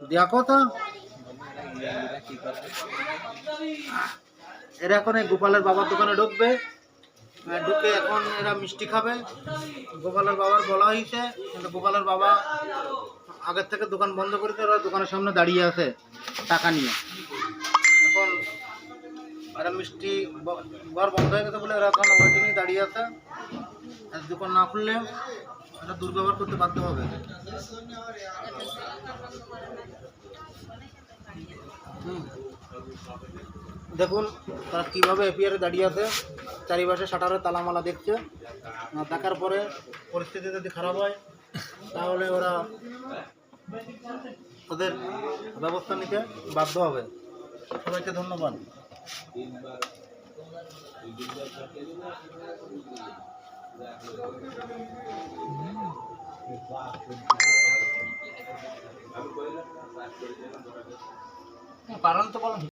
দেখো তো এরা এখন এই গোপালের বাবার দোকানে ঢুকবে। ঢুকে এখন এরা মিষ্টি খাবে। গোপালের বাবার বলা হয়েছে, কিন্তু গোপালের বাবা আগের থেকে দোকান বন্ধ করেছে ওরা দোকানের সামনে দাঁড়িয়ে আছে, টাকা নিয়ে। এখন এরা মিষ্টি ঘর বন্ধ হয়ে গেছে বলে এরা এখন ওয়েটিংয়ে দাঁড়িয়ে আছে। দোকান না খুললে এটা দুর্ব্যবহার করতে বাধ্য হবে। দেখুন, তারা কীভাবে এপিআরে দাঁড়িয়ে আছে, চারিপাশে শাটারে তালামালা দেখছে। দেখার পরে পরিস্থিতি যদি খারাপ হয়, তাহলে ওরা ওদের ব্যবস্থা নিতে বাধ্য হবে। সবাইকে ধন্যবাদ। কারণ তো বলো